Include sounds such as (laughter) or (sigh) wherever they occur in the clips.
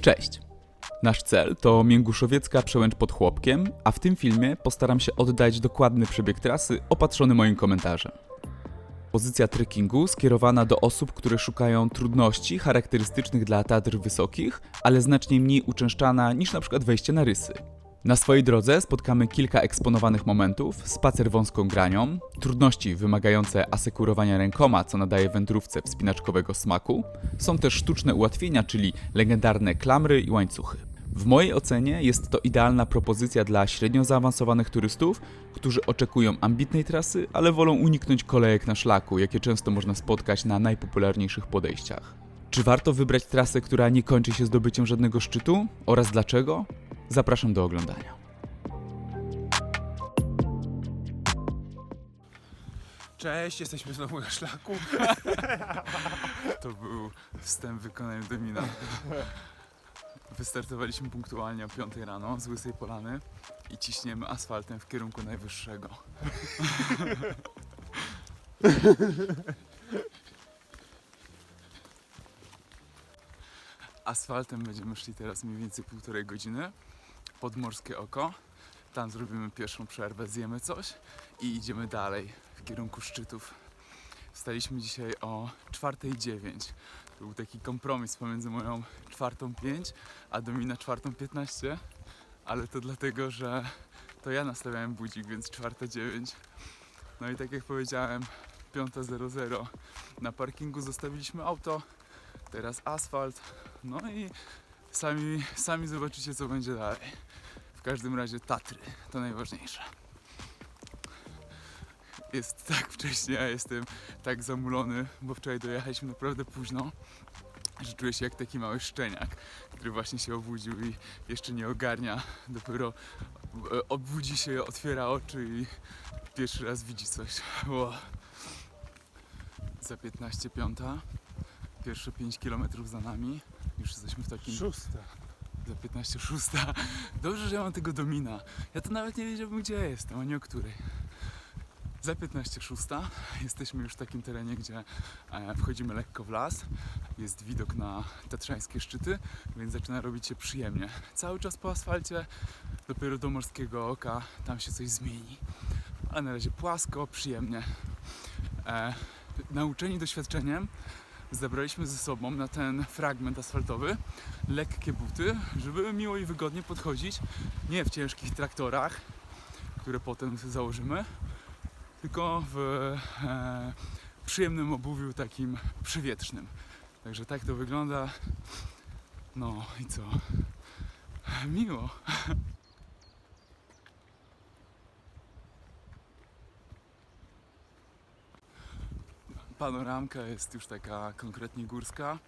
Cześć! Nasz cel to Mięguszowiecka przełęcz pod Chłopkiem, a w tym filmie postaram się oddać dokładny przebieg trasy opatrzony moim komentarzem. Pozycja trekkingu skierowana do osób, które szukają trudności charakterystycznych dla Tatr wysokich, ale znacznie mniej uczęszczana niż przykład wejście na rysy. Na swojej drodze spotkamy kilka eksponowanych momentów, spacer wąską granią, trudności wymagające asekurowania rękoma, co nadaje wędrówce wspinaczkowego smaku. Są też sztuczne ułatwienia, czyli legendarne klamry i łańcuchy. W mojej ocenie jest to idealna propozycja dla średnio zaawansowanych turystów, którzy oczekują ambitnej trasy, ale wolą uniknąć kolejek na szlaku, jakie często można spotkać na najpopularniejszych podejściach. Czy warto wybrać trasę, która nie kończy się zdobyciem żadnego szczytu oraz dlaczego? Zapraszam do oglądania. Cześć, jesteśmy znowu na szlaku. (laughs) To był wstęp w wykonaniu Domina. Wystartowaliśmy punktualnie o 5 rano z Łysej Polany i ciśniemy asfaltem w kierunku najwyższego. (laughs) Asfaltem będziemy szli teraz mniej więcej półtorej godziny pod Morskie Oko. Tam zrobimy pierwszą przerwę, zjemy coś i idziemy dalej w kierunku szczytów. Wstaliśmy dzisiaj o 4.09. To był taki kompromis pomiędzy moją 4.05 a Domina 4.15, ale to dlatego, że to ja nastawiałem budzik, więc 4.09. No i tak jak powiedziałem, 5.00 na parkingu zostawiliśmy auto, teraz asfalt, no i sami, sami zobaczycie co będzie dalej. W każdym razie Tatry to najważniejsze jest tak wcześnie, a jestem tak zamulony, bo wczoraj dojechaliśmy naprawdę późno, że czuję się jak taki mały szczeniak, który właśnie się obudził i jeszcze nie ogarnia, dopiero e, obudzi się, otwiera oczy i pierwszy raz widzi coś. Ło. Za 15 piąta, pierwsze 5 km za nami, już jesteśmy w takim Szósta. za 15 szósta. Dobrze, że ja mam tego domina. Ja to nawet nie wiedziałbym, gdzie ja jestem, ani o której. Za 15 szósta jesteśmy już w takim terenie, gdzie e, wchodzimy lekko w las. Jest widok na tatrzańskie szczyty, więc zaczyna robić się przyjemnie. Cały czas po asfalcie, dopiero do morskiego oka tam się coś zmieni. Ale na razie płasko, przyjemnie. E, nauczeni doświadczeniem zabraliśmy ze sobą na ten fragment asfaltowy lekkie buty, żeby miło i wygodnie podchodzić, nie w ciężkich traktorach, które potem założymy, tylko w e, przyjemnym obuwiu takim przywietrznym. Także tak to wygląda. No i co? Miło. (laughs) Panoramka jest już taka konkretnie górska.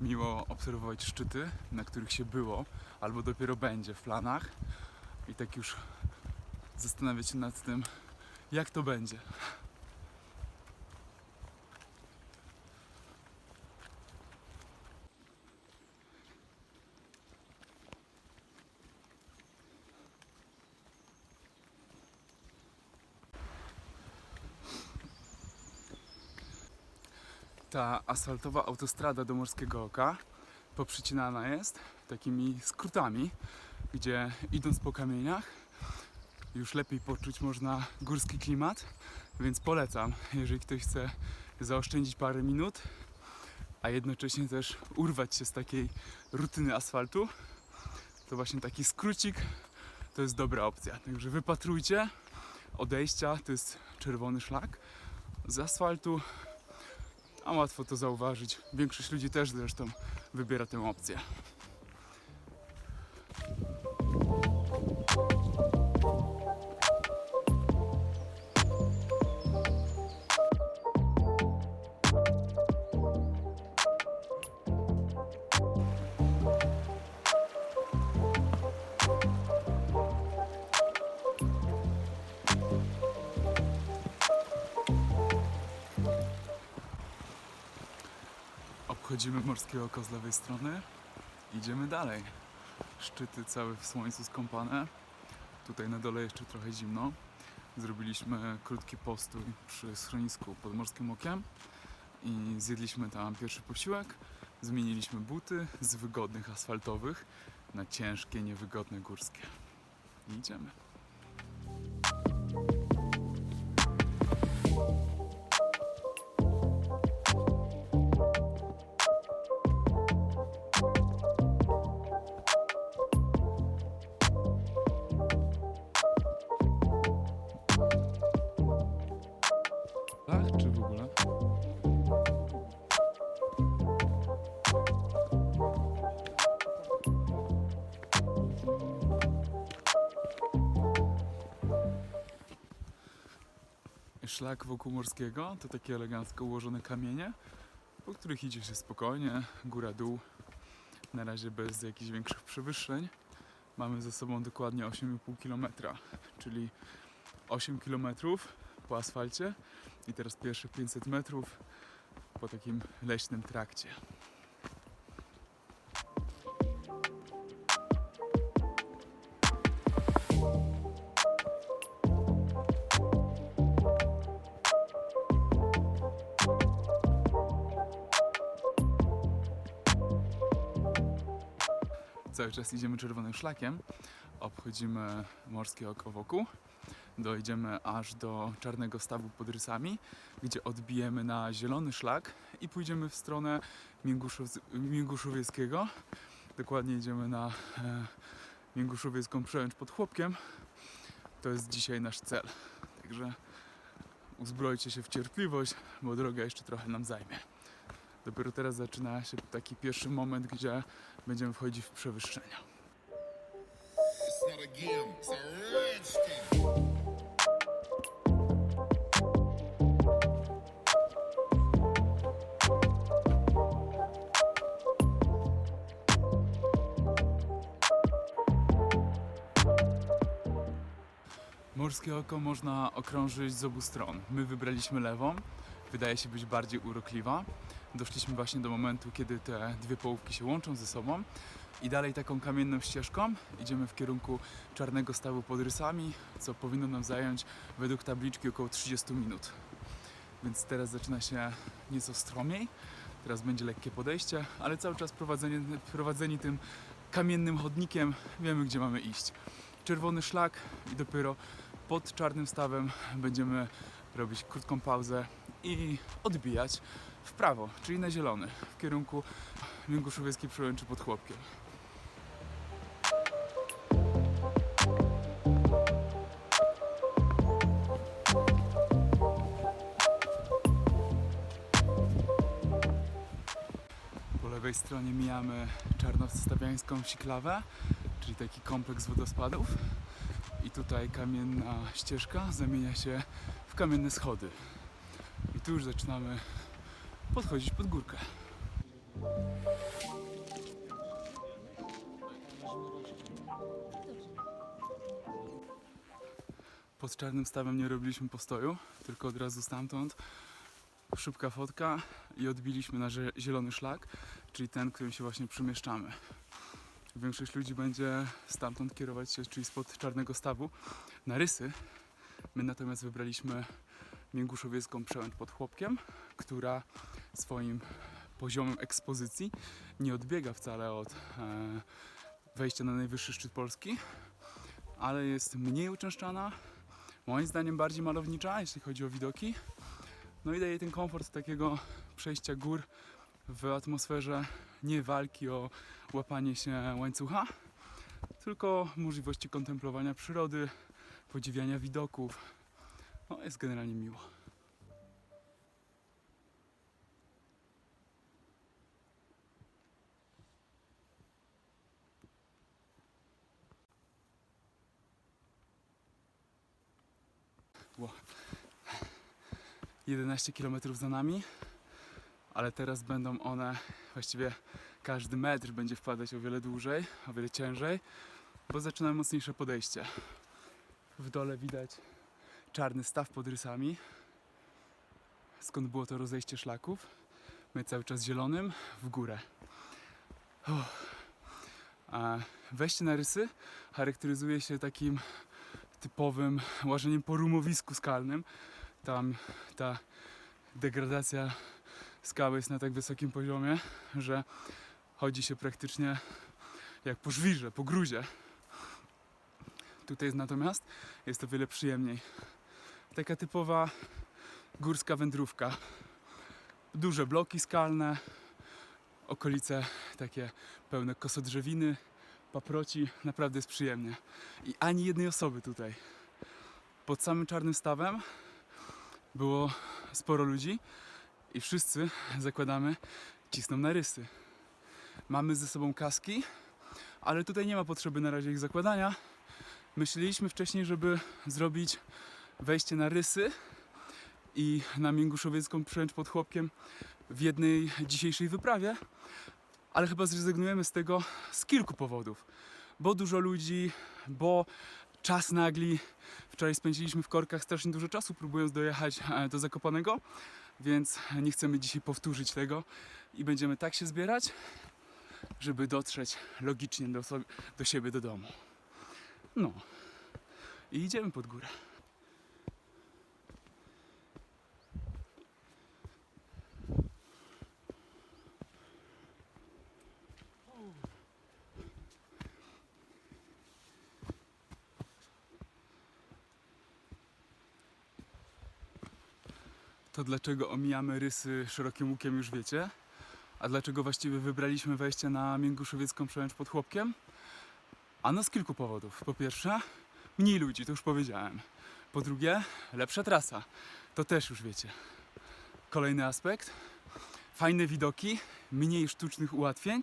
Miło obserwować szczyty, na których się było, albo dopiero będzie w planach. I tak już zastanawiać się nad tym, jak to będzie. Ta asfaltowa autostrada do Morskiego Oka poprzycinana jest takimi skrótami, gdzie idąc po kamieniach już lepiej poczuć można górski klimat, więc polecam, jeżeli ktoś chce zaoszczędzić parę minut, a jednocześnie też urwać się z takiej rutyny asfaltu, to właśnie taki skrócik to jest dobra opcja. Także wypatrujcie odejścia, to jest czerwony szlak z asfaltu, a łatwo to zauważyć. Większość ludzi też zresztą wybiera tę opcję. Obchodzimy morskie oko z lewej strony. Idziemy dalej. Szczyty całe w słońcu skąpane. Tutaj na dole jeszcze trochę zimno. Zrobiliśmy krótki postój przy schronisku pod Morskim Okiem i zjedliśmy tam pierwszy posiłek. Zmieniliśmy buty z wygodnych asfaltowych na ciężkie, niewygodne górskie. Idziemy. Szlak wokół morskiego to takie elegancko ułożone kamienie, po których idzie się spokojnie, góra-dół, na razie bez jakichś większych przewyższeń. Mamy ze sobą dokładnie 8,5 km, czyli 8 km po asfalcie i teraz pierwsze 500 metrów po takim leśnym trakcie. Cały czas idziemy czerwonym szlakiem, obchodzimy morskie oko wokół, dojdziemy aż do czarnego stawu pod rysami, gdzie odbijemy na zielony szlak i pójdziemy w stronę Mięguszow- Mięguszowieckiego. Dokładnie idziemy na e, Mięguszowiecką przełęcz pod Chłopkiem. To jest dzisiaj nasz cel. Także uzbrojcie się w cierpliwość, bo droga jeszcze trochę nam zajmie. Dopiero teraz zaczyna się taki pierwszy moment, gdzie będziemy wchodzić w przewyższenia. Morskie oko można okrążyć z obu stron. My wybraliśmy lewą, wydaje się być bardziej urokliwa. Doszliśmy właśnie do momentu, kiedy te dwie połówki się łączą ze sobą i dalej taką kamienną ścieżką idziemy w kierunku czarnego stawu pod rysami, co powinno nam zająć według tabliczki około 30 minut. Więc teraz zaczyna się nieco stromiej, teraz będzie lekkie podejście, ale cały czas prowadzeni, prowadzeni tym kamiennym chodnikiem wiemy, gdzie mamy iść. Czerwony szlak i dopiero pod czarnym stawem będziemy robić krótką pauzę i odbijać w prawo, czyli na zielony, w kierunku Mięguszowieckiej Przełęczy pod Chłopkiem. Po lewej stronie mijamy Czarnostawiańską Siklawę, czyli taki kompleks wodospadów. I tutaj kamienna ścieżka zamienia się w kamienne schody. I tu już zaczynamy podchodzić pod górkę. Pod czarnym stawem nie robiliśmy postoju, tylko od razu stamtąd szybka fotka i odbiliśmy na zie- zielony szlak, czyli ten, którym się właśnie przemieszczamy. Większość ludzi będzie stamtąd kierować się, czyli spod czarnego stawu, na rysy. My natomiast wybraliśmy Mięguszowiecką przełęcz pod Chłopkiem, która swoim poziomem ekspozycji nie odbiega wcale od e, wejścia na najwyższy szczyt Polski, ale jest mniej uczęszczana, moim zdaniem bardziej malownicza, jeśli chodzi o widoki. No i daje ten komfort takiego przejścia gór w atmosferze nie walki o łapanie się łańcucha, tylko możliwości kontemplowania przyrody, podziwiania widoków. No, jest generalnie miło. Ło. 11 km za nami, ale teraz będą one, właściwie każdy metr będzie wpadać o wiele dłużej, o wiele ciężej, bo zaczyna mocniejsze podejście. W dole widać czarny staw pod rysami, skąd było to rozejście szlaków. My cały czas zielonym w górę. Uff. A wejście na rysy charakteryzuje się takim typowym łażeniem po rumowisku skalnym. Tam ta degradacja skała jest na tak wysokim poziomie, że chodzi się praktycznie jak po żwirze, po gruzie. Tutaj jest natomiast jest o wiele przyjemniej. Taka typowa górska wędrówka. Duże bloki skalne, okolice takie pełne kosodrzewiny, paproci, naprawdę jest przyjemnie. I ani jednej osoby tutaj. Pod samym czarnym stawem było sporo ludzi i wszyscy, zakładamy, cisną na rysy. Mamy ze sobą kaski, ale tutaj nie ma potrzeby na razie ich zakładania. Myśleliśmy wcześniej, żeby zrobić wejście na rysy i na Mięguszowiecką przełęcz pod Chłopkiem w jednej dzisiejszej wyprawie, ale chyba zrezygnujemy z tego z kilku powodów. Bo dużo ludzi, bo czas nagli. Wczoraj spędziliśmy w korkach strasznie dużo czasu, próbując dojechać e, do Zakopanego, więc nie chcemy dzisiaj powtórzyć tego i będziemy tak się zbierać, żeby dotrzeć logicznie do, sobie, do siebie, do domu. No. I idziemy pod górę. To dlaczego omijamy rysy szerokim łukiem już wiecie. A dlaczego właściwie wybraliśmy wejście na Mięguszowiecką przełęcz pod Chłopkiem? Ano z kilku powodów. Po pierwsze, mniej ludzi, to już powiedziałem. Po drugie, lepsza trasa. To też już wiecie. Kolejny aspekt. Fajne widoki, mniej sztucznych ułatwień,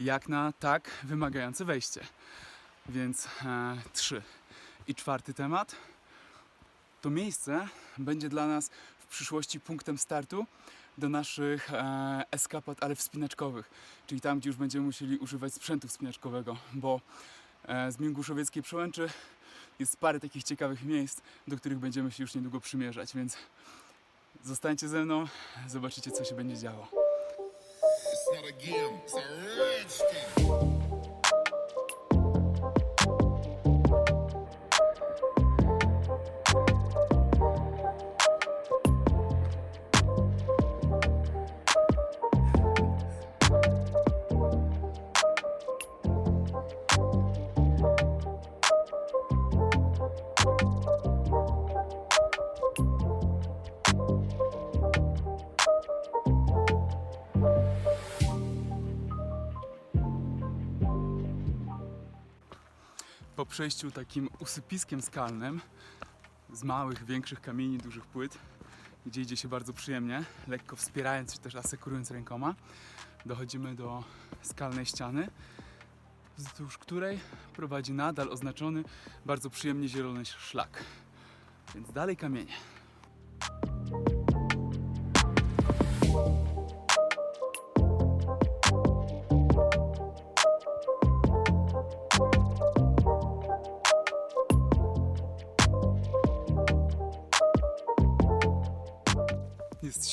jak na tak wymagające wejście. Więc e, trzy. I czwarty temat. To miejsce będzie dla nas w przyszłości punktem startu do naszych e, eskapad, ale wspinaczkowych. Czyli tam, gdzie już będziemy musieli używać sprzętu wspinaczkowego, bo e, z Mięguszowieckiej Przełęczy jest parę takich ciekawych miejsc, do których będziemy się już niedługo przymierzać, więc zostańcie ze mną, zobaczycie co się będzie działo. It's not a game, it's a. przejściu takim usypiskiem skalnym z małych, większych kamieni, dużych płyt, gdzie idzie się bardzo przyjemnie, lekko wspierając się też asekurując rękoma, dochodzimy do skalnej ściany, wzdłuż której prowadzi nadal oznaczony bardzo przyjemnie zielony szlak. Więc dalej kamienie.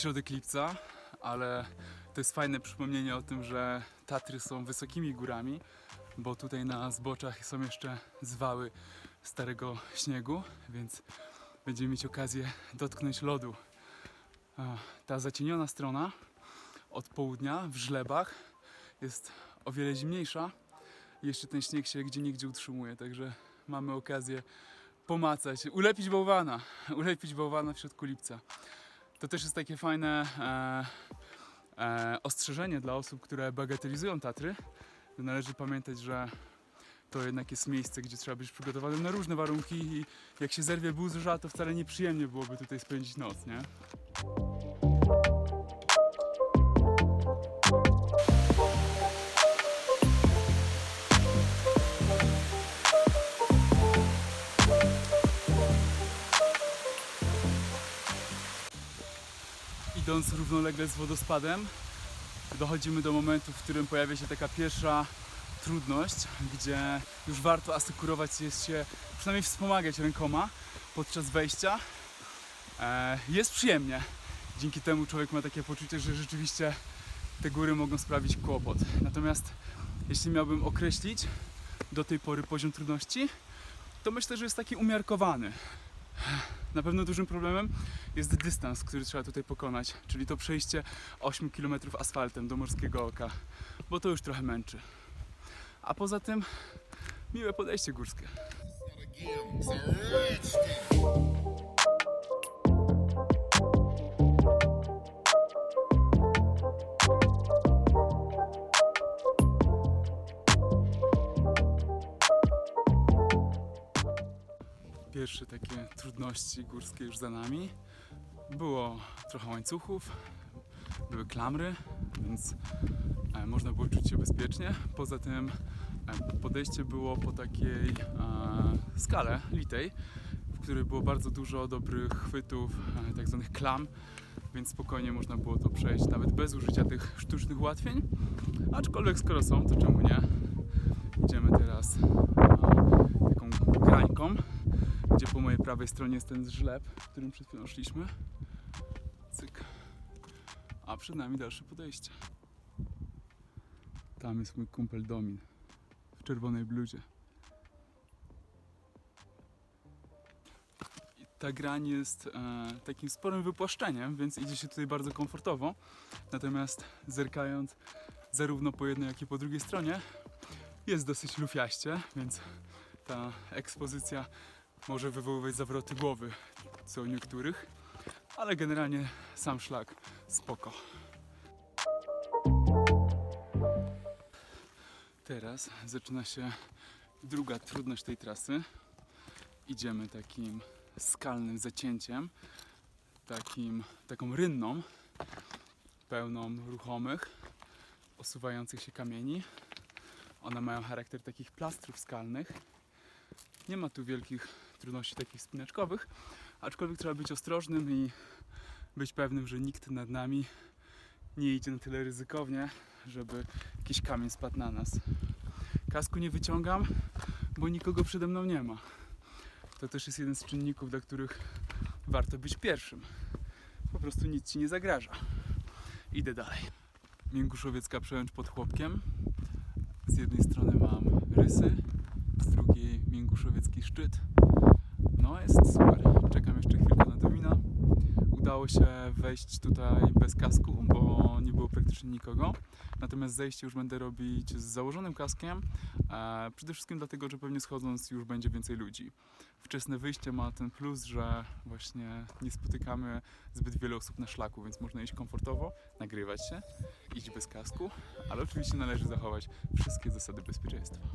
Środek lipca, ale to jest fajne przypomnienie o tym, że Tatry są wysokimi górami, bo tutaj na zboczach są jeszcze zwały starego śniegu, więc będziemy mieć okazję dotknąć lodu. Ta zacieniona strona od południa w żlebach jest o wiele zimniejsza. Jeszcze ten śnieg się gdzie niegdzie utrzymuje, także mamy okazję pomacać, ulepić bałwana, (laughs) ulepić bałwana w środku lipca. To też jest takie fajne e, e, ostrzeżenie dla osób, które bagatelizują Tatry. Należy pamiętać, że to jednak jest miejsce, gdzie trzeba być przygotowanym na różne warunki i jak się zerwie burza, to wcale nieprzyjemnie byłoby tutaj spędzić noc, nie? Idąc równolegle z wodospadem, dochodzimy do momentu, w którym pojawia się taka pierwsza trudność, gdzie już warto asekurować jest się, przynajmniej wspomagać rękoma podczas wejścia. E, jest przyjemnie. Dzięki temu człowiek ma takie poczucie, że rzeczywiście te góry mogą sprawić kłopot. Natomiast jeśli miałbym określić do tej pory poziom trudności, to myślę, że jest taki umiarkowany. Na pewno dużym problemem jest dystans, który trzeba tutaj pokonać, czyli to przejście 8 km asfaltem do Morskiego Oka, bo to już trochę męczy. A poza tym miłe podejście górskie. Pierwsze takie trudności górskie już za nami. Było trochę łańcuchów, były klamry, więc e, można było czuć się bezpiecznie. Poza tym e, podejście było po takiej e, skale litej, w której było bardzo dużo dobrych chwytów, tak zwanych klam, więc spokojnie można było to przejść nawet bez użycia tych sztucznych ułatwień. Aczkolwiek skoro są, to czemu nie? Idziemy teraz taką krańką gdzie po mojej prawej stronie jest ten żleb, którym przed chwilą szliśmy. Cyk. A przed nami dalsze podejście. Tam jest mój kumpel Domin w czerwonej bluzie. I ta grań jest e, takim sporym wypłaszczeniem, więc idzie się tutaj bardzo komfortowo. Natomiast zerkając zarówno po jednej, jak i po drugiej stronie jest dosyć lufiaście, więc ta ekspozycja może wywoływać zawroty głowy, co u niektórych, ale generalnie sam szlak spoko. Teraz zaczyna się druga trudność tej trasy. Idziemy takim skalnym zacięciem, takim, taką rynną, pełną ruchomych, osuwających się kamieni. One mają charakter takich plastrów skalnych. Nie ma tu wielkich trudności takich spinaczkowych, aczkolwiek trzeba być ostrożnym i być pewnym, że nikt nad nami nie idzie na tyle ryzykownie, żeby jakiś kamień spadł na nas. Kasku nie wyciągam, bo nikogo przede mną nie ma. To też jest jeden z czynników, dla których warto być pierwszym. Po prostu nic ci nie zagraża. Idę dalej. Mięguszowiecka przełęcz pod chłopkiem. Z jednej strony mam rysy, z drugiej Mięguszowiecki szczyt. Jest super. Czekam jeszcze chwilkę na domina. Udało się wejść tutaj bez kasku, bo nie było praktycznie nikogo. Natomiast zejście już będę robić z założonym kaskiem. E, przede wszystkim dlatego, że pewnie schodząc już będzie więcej ludzi. Wczesne wyjście ma ten plus, że właśnie nie spotykamy zbyt wiele osób na szlaku, więc można iść komfortowo, nagrywać się, iść bez kasku, ale oczywiście należy zachować wszystkie zasady bezpieczeństwa.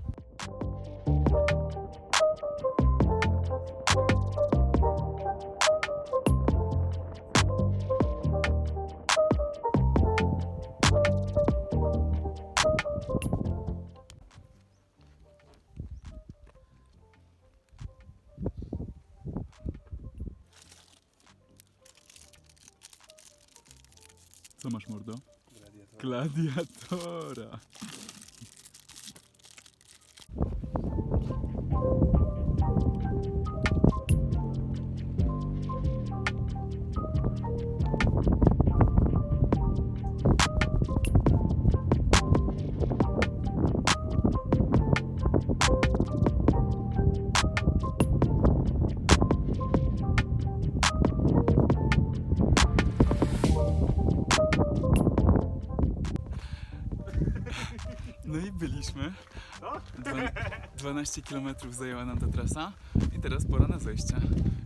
Co masz, mordo? Gladiatora. No i byliśmy. Dwa, 12 km zajęła nam ta trasa i teraz pora na zejście.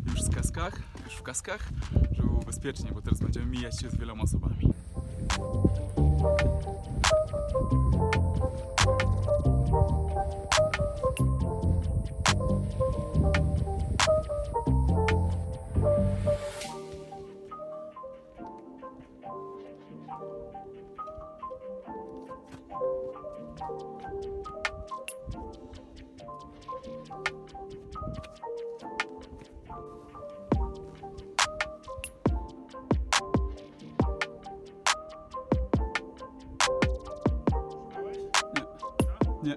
Już w kaskach, już w kaskach, żeby było bezpiecznie, bo teraz będziemy mijać się z wieloma osobami. Nie.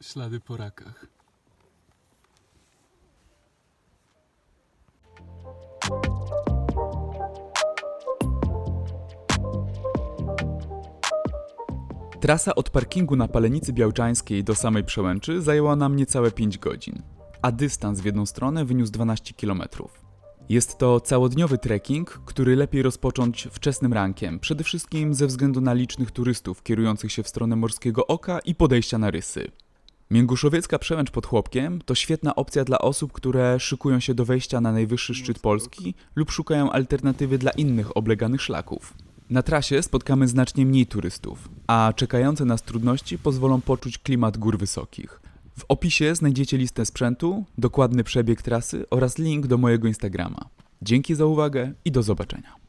Ślady po rakach. Trasa od parkingu na Palenicy Białczańskiej do samej Przełęczy zajęła nam niecałe 5 godzin, a dystans w jedną stronę wyniósł 12 km. Jest to całodniowy trekking, który lepiej rozpocząć wczesnym rankiem, przede wszystkim ze względu na licznych turystów kierujących się w stronę Morskiego Oka i podejścia na Rysy. Mięguszowiecka Przełęcz pod Chłopkiem to świetna opcja dla osób, które szykują się do wejścia na najwyższy szczyt Polski lub szukają alternatywy dla innych obleganych szlaków. Na trasie spotkamy znacznie mniej turystów, a czekające nas trudności pozwolą poczuć klimat gór wysokich. W opisie znajdziecie listę sprzętu, dokładny przebieg trasy oraz link do mojego Instagrama. Dzięki za uwagę i do zobaczenia.